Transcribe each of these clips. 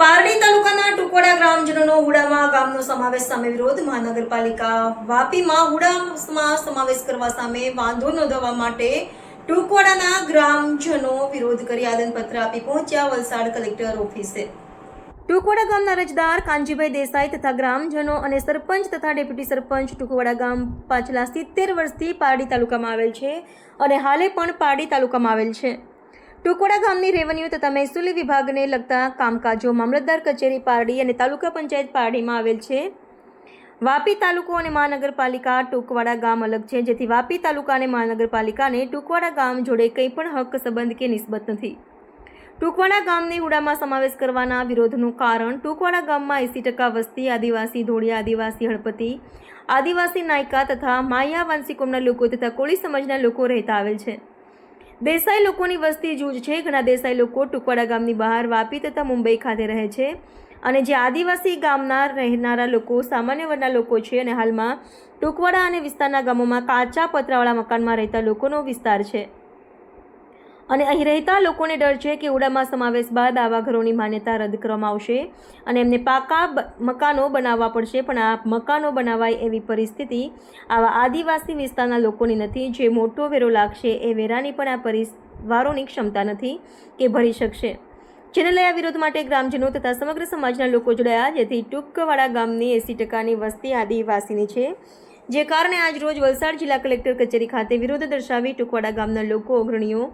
પારડી તાલુકાના ટુકવાડા ગ્રામજનોનો હુડામાં ગામનો સમાવેશ સામે વિરોધ. મહાનગરપાલિકા વાપીમાં હુડામાં સમાવેશ કરવા સામે વાંધો નોંધવા માટે ટુકવાડાના ગ્રામજનો વિરોધ કરી આદનપત્ર આપી પહોંચ્યા વલસાડ કલેક્ટર ઓફિસે. ટુકવાડા ગામના રજદાર કાનજીભાઈ દેસાઈ તથા ગ્રામજનો અને સરપંચ તથા ડેપ્યુટી સરપંચ ટુકવાડા ગામ પાછલા સિત્તેર વર્ષથી પારડી તાલુકામાં આવેલ છે અને હાલે પણ પારડી તાલુકામાં આવેલ છે. ટુકવાડા ગામની રેવન્યુ તથા મહેસૂલી વિભાગને લગતા કામકાજો મામલતદાર કચેરી પારડી અને તાલુકા પંચાયત પારડીમાં આવેલ છે. વાપી તાલુકો અને મહાનગરપાલિકા ટુકવાડા ગામ અલગ છે, જેથી વાપી તાલુકા અને મહાનગરપાલિકાને ટુકવાડા ગામ જોડે કંઈ પણ હક સંબંધ કે નિસ્બત નથી. ટુકવાડા ગામને હુડામાં સમાવેશ કરવાના વિરોધનું કારણ ટુકવાડા ગામમાં એંસી ટકા વસ્તી, આદિવાસી ધોળિયા, આદિવાસી હળપતિ, આદિવાસી નાયકા તથા માયા વાંસિકોમના લોકો તથા કોળી સમાજના લોકો રહેતા આવેલ છે. દેસાઈ લોકોની વસ્તી જૂજ છે. ઘણા દેસાઈ લોકો ટુકવાડા ગામની બહાર વાપી તથા મુંબઈ ખાતે રહે છે અને જે આદિવાસી ગામના રહેનારા લોકો સામાન્ય વર્ગના લોકો છે અને હાલમાં ટુકવાડા અને વિસ્તારના ગામોમાં કાચા પતરાવાળા મકાનમાં રહેતા લોકોનો વિસ્તાર છે. અને અહીં રહેતા લોકોને ડર છે કે ઉડામાં સમાવેશ બાદ આવા ઘરોની માન્યતા રદ કરવામાં આવશે અને એમને પાકા મકાનો બનાવવા પડશે. પણ આ મકાનો બનાવાય એવી પરિસ્થિતિ આવા આદિવાસી વિસ્તારના લોકોની નથી. જે મોટો વેરો લાગશે એ વેરાની પણ આ પરિવારોની ક્ષમતા નથી કે ભરી શકશે. જેને લઈ આ વિરોધ માટે ગ્રામજનો તથા સમગ્ર સમાજના લોકો જોડાયા, જેથી ટૂંકવાડા ગામની એંસી ટકાની વસ્તી આદિવાસીની છે. જે કારણે આજ રોજ વલસાડ જિલ્લા કલેક્ટર કચેરી ખાતે વિરોધ દર્શાવી ટુકવાડા ગામના લોકો અગ્રણીઓ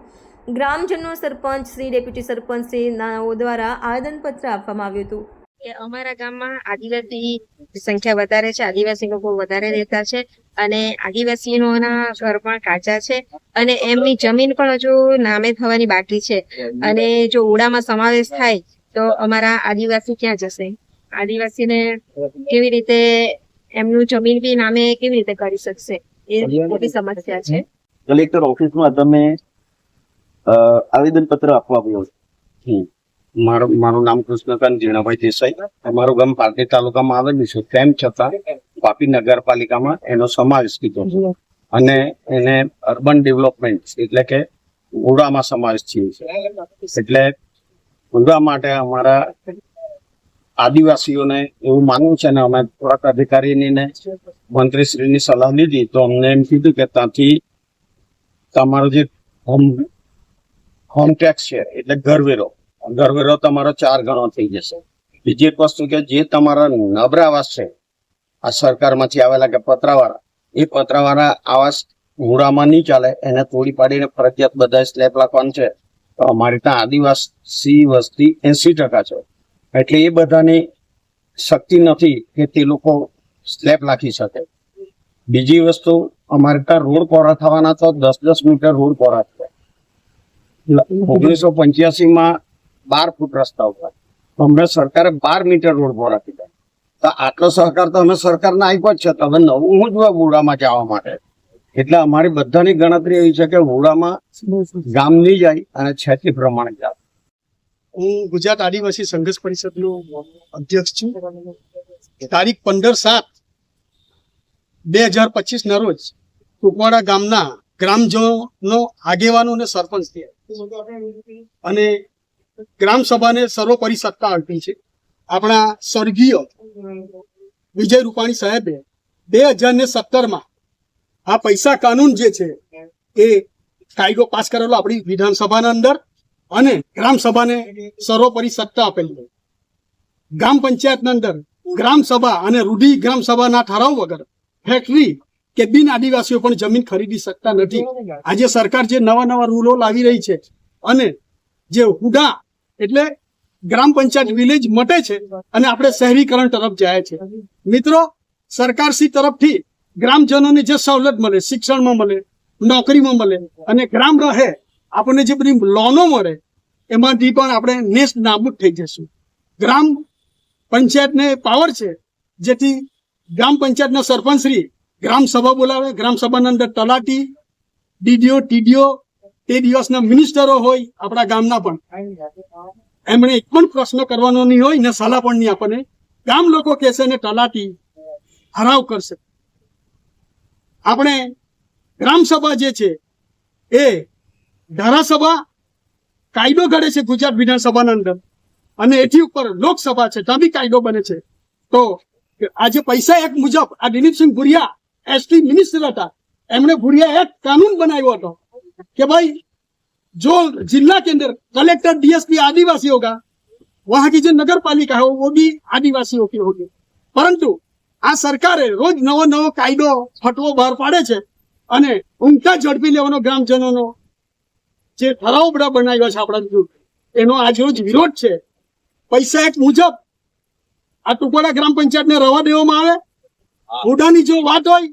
ગ્રામજનો સરપંચ શ્રી ડેપ્યુટી સરપંચ શ્રી નાઓ દ્વારા આવેદનપત્ર આપવામાં આવ્યું હતું. કે અમારા ગામમાં આદિવાસી સંખ્યા વધારે છે આદિવાસી લોકો વધારે રહેતા છે અને આદિવાસીઓના ઘર પણ કાચા છે અને એમની જમીન પણ હજુ નામે થવાની બાકી છે. અને જો ઉડામાં સમાવેશ થાય તો અમારા આદિવાસી ક્યાં જશે? આદિવાસીને કેવી રીતે એમનું જમીન બી નામે કેવી રીતે કરી શકશે? એ મોટી સમસ્યા છે. કલેક્ટર ઓફિસમાં તમે આવેદન પત્ર આપવા આવ્યો છો. મારું મારું નામ કૃષ્ણકાંત જીણાભાઈ દેસાઈ. અમારું ગામ પારડી તાલુકામાં આવેલું છે. તેમ છતાં વાપી નગરપાલિકામાં એનો સમાવેશ કીધો છે. અને એને અર્બન ડેવલપમેન્ટ એટલે કે ઉડામાં સમાવેશ થયો છે. એટલે ઉડા માટે અમારા આદિવાસીઓને એવું માનવું છે ને અમે થોડાક અધિકારીની ને મંત્રીશ્રીની સલાહ લીધી તો અમને એમ કીધું કે ત્યાંથી તમારો જે હોમ હોમ ટેક્સ છે, એટલે ઘરવેરો. ઘરવેરો તમારો ચાર ગણો થઈ જશે. બીજી એક વસ્તુ કે જે તમારા નબળા આવાસ છે, આ સરકારમાંથી આવેલા કે પતરાવાળા, એ પતરાવાળા આવાસ મૂળામાં નહીં ચાલે, એને તોડી પાડીને ફરજિયાત બધા સ્લેબ રાખવાનું છે. તો અમારી ત્યાં આદિવાસી વસ્તી એસી ટકા છે. એટલે એ બધાની શક્તિ નથી કે તે લોકો સ્લેબ લાખી શકે. બીજી વસ્તુ, અમારે ત્યાં રોડ પહોળા થવાના તો દસ દસ મીટર રોડ પહોળા છે. ઓગણીસો પંચ્યાસી માં બાર ફૂટ રસ્તા ઉપર. અમને સરકારે બાર મીટર રોડ પહોળા કીધા તો આટલો સહકાર તો અમે સરકારને આપ્યો જ છે. તમે નવું જ વુડામાં જવા માટે. એટલે અમારી બધાની ગણતરી એવી છે કે વુડામાં ગામ નહીં જાય અને છેતી પ્રમાણે જાય હું ગુજરાત આદિવાસી સંઘર્ષ પરિષદનો અધ્યક્ષ છું. તારીખ પંદર સાત બે હજાર પચીસ ના રોજ કુકવાડા ગામના ગ્રામજનો આગેવાનો અને સરપંચ થયા અને ગ્રામ સભાને સર્વોપરી સત્તા આપી છે. આપણા સ્વર્ગીય વિજય રૂપાણી સાહેબે બે હજાર ને સત્તરમાં આ પૈસા કાનૂન જે છે એ કાયદો પાસ કરેલો આપણી વિધાનસભાના અંદર અને ગ્રામ સભાને સર્વોપરી સત્તા આપેલી ગ્રામ પંચાયતના અંદર ગ્રામ સભા અને રૂઢિ ગ્રામ સભાના ઠરાવ વગર ફેક્ટરી કે બિન આદિવાસીઓ પણ જમીન ખરીદી શકતા નથી. આજે સરકાર જે નવા નવા રૂલો લાવી રહી છે અને જે હુડા એટલે ગ્રામ પંચાયત વિલેજ મટે છે અને આપણે શહેરીકરણ તરફ જાય છે. મિત્રો, સરકારશ્રી તરફથી ગ્રામજનોને જે સવલત મળે, શિક્ષણમાં મળે, નોકરીમાં મળે અને ગ્રામ રહે, આપણને જે બધી લોનો મળે, એમાંથી પણ આપણે નેસ્ટ નાબૂદ થઈ જશું. ગ્રામ પંચાયતને પાવર છે જેથી ગ્રામ પંચાયતના સરપંચશ્રી ગ્રામ સભા બોલાવે ગ્રામ સભાના અંદર તલાટી, ડીડીઓ, ટીડીઓ, તે દિવસના મિનિસ્ટરો હોય, આપણા ગામના પણ. એમણે એક પણ પ્રશ્ન કરવાનો નહીં હોય, ને સલાહ પણ નહીં આપણને. ગામ લોકો કહેશે ને, તલાટી હરાવ કરશે. આપણે ગ્રામસભા જે છે, એ ધારાસભા કાયદો ઘડે છે ગુજરાત વિધાનસભાના અંદર. અને એથી ઉપર લોકસભા છે, ત્યાં બી કાયદો બને છે. તો આજે પૈસા એક મુજબ, આ દિલીપસિંહ ભુરિયા એસટી મિનિસ્ટર હતા એમણે ભુરિયા એક કાનૂન બનાવ્યો હતો कि भाई जो जिला के अंदर कलेक्टर डीएसपी आदिवासी होगा वहां की जो नगर पालिका है वो भी आदिवासियों की होगी પરંતુ આ સરકારે રોજ નવો નવો કાયદો ફટવો બહાર પાડે છે અને ઊંઘતા ઝડપી લેવાનો ગ્રામજનોનો જે ઠરાવ બધા બનાવ્યા છે આપણા જૂથ એનો આજ રોજ વિરોધ છે પૈસા એક મુજબ આ ટુકડા ગ્રામ પંચાયતને રવા દેવામાં આવે હુડાની જો વાત હોય,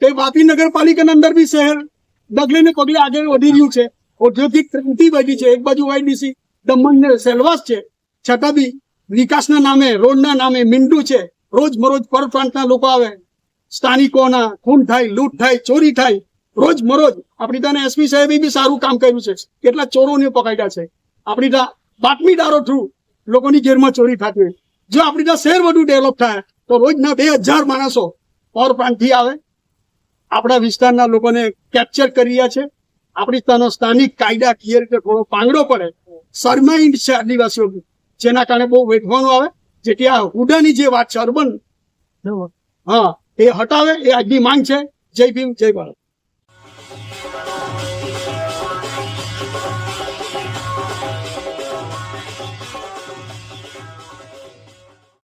તે વાપી નગરપાલિકાના અંદર બી શહેર ડગલે ને પગલે આગળ વધી રહ્યું છે. ઔદ્યોગિક ક્રાંતિ વધી છે, એક બાજુ વાયડીસી દમણ ને સેલવાસ છે. છતાં બી વિકાસના નામે, રોડના નામે મીંડું છે. રોજમરોજ પર પ્રાંતના લોકો આવે. સ્થાનિકોના, ખૂન થાય, લૂંટ થાય, ચોરી થાય. રોજ મરોજ આપણી ત્યાં એસપી સાહેબે બી સારું કામ કર્યું છે. કેટલા ચોરોને પકડ્યા છે. આપણી ત્યાં બાતમીદારો થ્રુ લોકોની ઘેરમાં ચોરી થતી જો આપણી ત્યાં શહેર વધુ ડેવલપ થાય તો રોજના બે હજાર માણસો પર પ્રાંતથી આવે. આપણા વિસ્તારના લોકોને કેપ્ચર કરી રહ્યા છે. આપણી ત્યાંનો સ્થાનિક કાયદા કાયદાકીય રીતે થોડો પાંગડો પડે. શરમાઇન્ડ છે આદિવાસીઓ. જેના કારણે બહુ વેઠવાનું આવે. જેથી આ હુડાની જે વાત છે અર્બન હા એ હટાવે એ આજની માંગ છે. જય ભીમ જય ભારત.